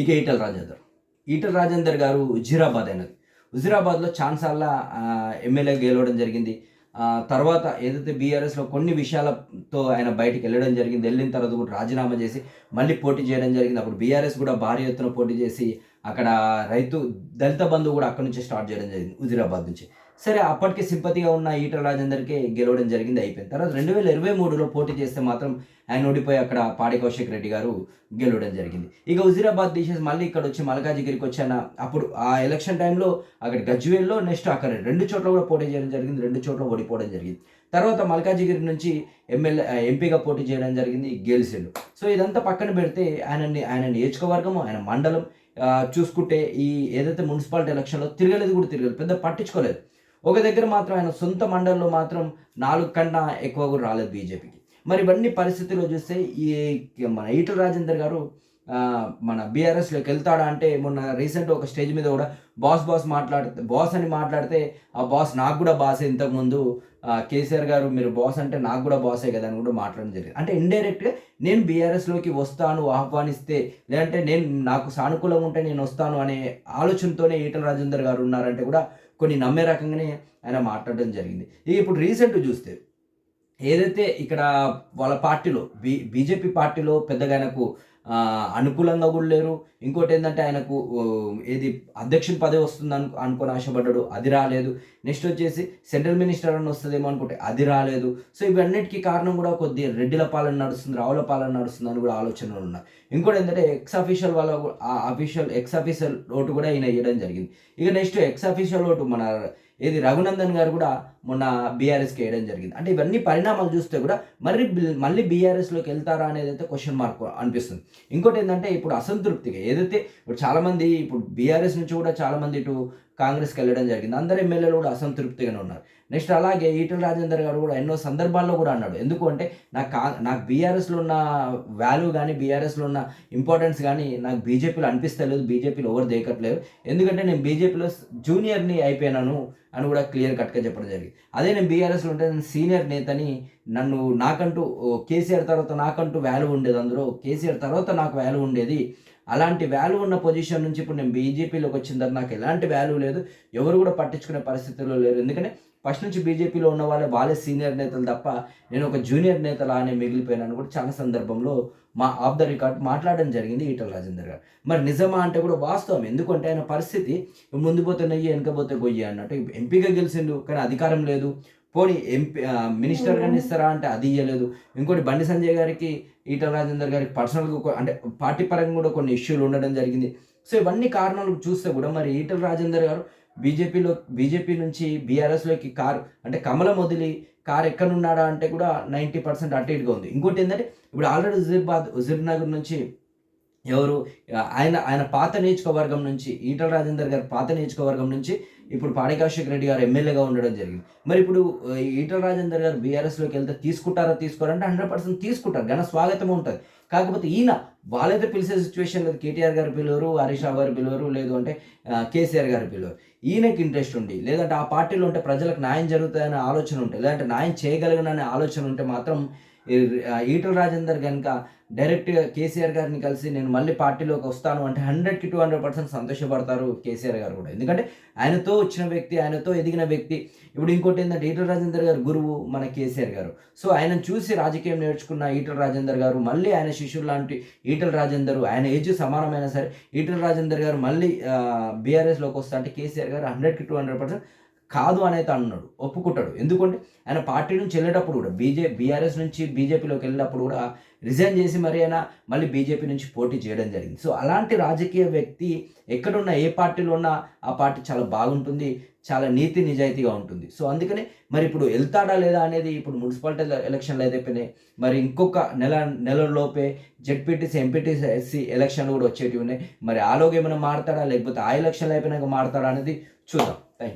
ఇక ఈటల రాజేందర్. ఈటల రాజేందర్ గారు హుజీరాబాద్ అయినది. హుజీరాబాద్లో ఛాన్సార్ల ఎమ్మెల్యే గెలవడం జరిగింది. తర్వాత ఏదైతే బీఆర్ఎస్లో కొన్ని విషయాలతో ఆయన బయటికి వెళ్ళడం జరిగింది వెళ్ళిన తర్వాత కూడా రాజీనామా చేసి మళ్ళీ పోటీ చేయడం జరిగింది. అప్పుడు బీఆర్ఎస్ కూడా భారీ ఎత్తున పోటీ చేసి అక్కడ రైతు దళిత బంధువు కూడా అక్కడ నుంచి స్టార్ట్ చేయడం జరిగింది హుజీరాబాద్ నుంచి. సరే అప్పటికి సింపతిగా ఉన్న ఈటల రాజేందర్కి గెలవడం జరిగింది అయిపోయింది. తర్వాత రెండు వేల ఇరవై మూడులో పోటీ చేస్తే మాత్రం ఆయన ఓడిపోయి అక్కడ పాడి కౌశిక్ రెడ్డి గారు గెలవడం జరిగింది. ఇక హుజీరాబాద్ తీసేసి మళ్ళీ ఇక్కడ వచ్చి మల్కాజిగిరికి వచ్చాన అప్పుడు ఆ ఎలక్షన్ టైంలో అక్కడ గజ్వేల్లో నెక్స్ట్ అక్కడ రెండు చోట్ల కూడా పోటీ చేయడం జరిగింది రెండు చోట్ల ఓడిపోవడం జరిగింది. తర్వాత మల్కాజిగిరి నుంచి ఎమ్మెల్యే ఎంపీగా పోటీ చేయడం జరిగింది గెలిచిండు సో ఇదంతా పక్కన పెడితే ఆయనని ఆయన నియోజకవర్గము ఆయన మండలం చూసుకుంటే ఈ ఏదైతే మున్సిపాలిటీ ఎలక్షన్లో తిరగలేదు కూడా తిరగలేదు పెద్ద పట్టించుకోలేదు. ఒక దగ్గర మాత్రం ఆయన సొంత మండలిలో మాత్రం నాలుగు కన్నా ఎక్కువ కూడా రాలేదు బీజేపీకి. మరి ఇవన్నీ పరిస్థితుల్లో చూస్తే ఈ మన ఈటల రాజేందర్ గారు మన బీఆర్ఎస్లోకి వెళ్తాడా అంటే మొన్న రీసెంట్ ఒక స్టేజ్ మీద కూడా బాస్ బాస్ మాట్లాడితే బాస్ అని మాట్లాడితే ఆ బాస్ నాకు కూడా బాసే ఇంతకుముందు. కేసీఆర్ గారు మీరు బాస్ అంటే నాకు కూడా బాసే కదా అని కూడా మాట్లాడడం జరిగింది. అంటే ఇండైరెక్ట్గా నేను బీఆర్ఎస్లోకి వస్తాను ఆహ్వానిస్తే లేదంటే నేను నాకు సానుకూలంగా ఉంటే నేను వస్తాను అనే ఆలోచనతోనే ఈటల రాజేందర్ గారు ఉన్నారంటే కూడా కొన్ని నమ్మే రకంగానే ఆయన మాట్లాడడం జరిగింది. ఇక ఇప్పుడు రీసెంట్ చూస్తే ఏదైతే ఇక్కడ వాళ్ళ పార్టీలో బీ బీజేపీ పార్టీలో పెద్దగా ఆయనకు అనుకూలంగా కూడా లేరు. ఇంకోటి ఏంటంటే ఆయనకు ఏది అధ్యక్షుని పదవి వస్తుంది అను అనుకొని ఆశపడ్డాడు అది రాలేదు. నెక్స్ట్ వచ్చేసి సెంట్రల్ మినిస్టర్ అని వస్తుందేమో అనుకుంటే అది రాలేదు. సో ఇవన్నిటికీ కారణం కూడా కొద్ది రెడ్డిల పాలన నడుస్తుంది రావుల పాలన నడుస్తుంది అని కూడా ఆలోచనలు ఉన్నాయి. ఇంకోటి ఏంటంటే ఎక్స్ అఫీషియల్ వాళ్ళ ఆ అఫీషియల్ ఎక్స్ అఫీషియల్ ఓటు కూడా ఈయన వేయడం జరిగింది. ఇక నెక్స్ట్ ఎక్స్ అఫీషియల్ ఓటు మన ఏది రఘునందన్ గారు కూడా మొన్న బీఆర్ఎస్కి వేయడం జరిగింది. అంటే ఇవన్నీ పరిణామాలు చూస్తే కూడా మరి మళ్ళీ బీఆర్ఎస్లోకి వెళ్తారా అనేది అయితే క్వశ్చన్ మార్క్ అనిపిస్తుంది. ఇంకోటి ఏంటంటే ఇప్పుడు అసంతృప్తిగా ఏదైతే ఇప్పుడు చాలామంది ఇప్పుడు బీఆర్ఎస్ నుంచి కూడా చాలామంది ఇటు కాంగ్రెస్కి వెళ్ళడం జరిగింది. అందరు ఎమ్మెల్యేలు కూడా అసంతృప్తిగానే ఉన్నారు. నెక్స్ట్ అలాగే ఈటల రాజేందర్ గారు కూడా ఎన్నో సందర్భాల్లో కూడా అన్నాడు. ఎందుకు అంటే నాకు కా నాకు బీఆర్ఎస్లో ఉన్న వాల్యూ కానీ బీఆర్ఎస్లో ఉన్న ఇంపార్టెన్స్ కానీ నాకు బీజేపీలో అనిపిస్తలేదు బీజేపీలో ఎవరు దేకట్లేదు. ఎందుకంటే నేను బీజేపీలో జూనియర్ని అయిపోయినాను అని కూడా క్లియర్ కట్గా చెప్పడం జరిగింది. అదే నేను బీఆర్ఎస్లో ఉంటే నేను సీనియర్ నేతని నన్ను నాకంటూ ఓ, కేసీఆర్ తర్వాత నాకంటూ వాల్యూ ఉండేది అందులో. కేసీఆర్ తర్వాత నాకు వాల్యూ ఉండేది అలాంటి వాల్యూ ఉన్న పొజిషన్ నుంచి ఇప్పుడు నేను బీజేపీలోకి వచ్చిన తర్వాత నాకు ఎలాంటి వాల్యూ లేదు. ఎవరు కూడా పట్టించుకునే పరిస్థితుల్లో లేరు. ఎందుకంటే ఫస్ట్ నుంచి బీజేపీలో ఉన్న వాళ్ళే వాళ్ళే సీనియర్ నేతలు తప్ప నేను ఒక జూనియర్ నేతలానే మిగిలిపోయినాను కూడా చాలా సందర్భంలో మా ఆఫ్ ద రికార్డ్ మాట్లాడడం జరిగింది ఈటల రాజేందర్ గారు. మరి నిజమా అంటే కూడా వాస్తవం. ఎందుకంటే ఆయన పరిస్థితి ముందు పోతే నెయ్యి వెనకపోతే గొయ్యి అన్నట్టు ఎంపీగా గెలిచిండు కానీ అధికారం లేదు. పోనీ ఎంపీ మినిస్టర్ గారిని ఇస్తారా అంటే అది ఇయ్యలేదు. ఇంకోటి బండి సంజయ్ గారికి ఈటల రాజేందర్ గారికి పర్సనల్గా అంటే పార్టీ పరంగా కూడా కొన్ని ఇష్యూలు ఉండడం జరిగింది. సో ఇవన్నీ కారణాలు చూస్తే కూడా మరి ఈటల రాజేందర్ గారు బీజేపీలో బీజేపీ నుంచి బీఆర్ఎస్లోకి కారు అంటే కమలం వదిలి కారు ఎక్కడున్నాడా అంటే కూడా నైంటీ పర్సెంట్ అటు ఇటుగా ఉంది. ఇంకోటి ఏంటంటే ఇప్పుడు ఆల్రెడీ హుజీర్బాద్ హుజీర్ నగర్ నుంచి ఎవరు? ఆయన ఆయన పాత నియోజకవర్గం నుంచి ఈటల రాజేందర్ గారి పాత నియోజకవర్గం నుంచి ఇప్పుడు పాడికాశిక్ రెడ్డి గారు ఎమ్మెల్యేగా ఉండడం జరిగింది. మరి ఇప్పుడు ఈటల రాజేందర్ గారు బీఆర్ఎస్లోకి వెళ్తే తీసుకుంటారా తీసుకోరంటే హండ్రెడ్ పర్సెంట్ తీసుకుంటారు. ఘన స్వాగతం ఉంటుంది. కాకపోతే ఈయన వాళ్ళైతే పిలిచే సిచ్యువేషన్ లేదు. కేటీఆర్ గారు పిలవరు హరీష్ రావు గారు పిలవరు లేదు అంటే కేసీఆర్ గారు పిలవరు. ఈయనకి ఇంట్రెస్ట్ ఉండి లేదంటే ఆ పార్టీలో ఉంటే ప్రజలకు న్యాయం జరుగుతుందనే ఆలోచన ఉంటే లేదంటే న్యాయం చేయగలగననే ఆలోచన ఉంటే మాత్రం ఈటల రాజేందర్ కనుక డైరెక్ట్గా కేసీఆర్ గారిని కలిసి నేను మళ్ళీ పార్టీలోకి వస్తాను అంటే హండ్రెడ్కి టూ హండ్రెడ్ పర్సెంట్ సంతోషపడతారు కేసీఆర్ గారు కూడా. ఎందుకంటే ఆయనతో వచ్చిన వ్యక్తి ఆయనతో ఎదిగిన వ్యక్తి. ఇప్పుడు ఇంకోటి ఏంటంటే ఈటల రాజేందర్ గారు గురువు మన కేసీఆర్ గారు. సో ఆయన చూసి రాజకీయం నేర్చుకున్న ఈటల రాజేందర్ గారు మళ్ళీ ఆయన శిష్యులు లాంటి ఈటల రాజేందర్ ఆయన ఏజ్ సమానమైన సరే ఈటల రాజేందర్ గారు మళ్ళీ బీఆర్ఎస్లోకి వస్తా అంటే కేసీఆర్ గారు హండ్రెడ్కి టూ హండ్రెడ్ పర్సెంట్ కాదు అనేది అన్నాడు. ఒప్పుకుంటాడు. ఎందుకంటే ఆయన పార్టీ నుంచి వెళ్ళేటప్పుడు కూడా బీజే బీఆర్ఎస్ నుంచి బీజేపీలోకి వెళ్ళినప్పుడు కూడా రిజైన్ చేసి మరి ఆయన మళ్ళీ బీజేపీ నుంచి పోటీ చేయడం జరిగింది. సో అలాంటి రాజకీయ వ్యక్తి ఎక్కడున్నా ఏ పార్టీలో ఉన్నా ఆ పార్టీ చాలా బాగుంటుంది చాలా నీతి నిజాయితీగా ఉంటుంది. సో అందుకనే మరి ఇప్పుడు వెళ్తాడా లేదా అనేది ఇప్పుడు మున్సిపాలిటీ ఎలక్షన్లు అయితే మరి ఇంకొక నెల నెలలోపే జెడ్పీటీసీ ఎంపీటీసీ ఎలక్షన్లు కూడా వచ్చేటివి ఉన్నాయి. మరి ఆలోగా ఏమైనా మారతాడా? లేకపోతే ఆ ఎలక్షన్లు అయిపోయినాక మారతాడా అనేది చూద్దాం. థ్యాంక్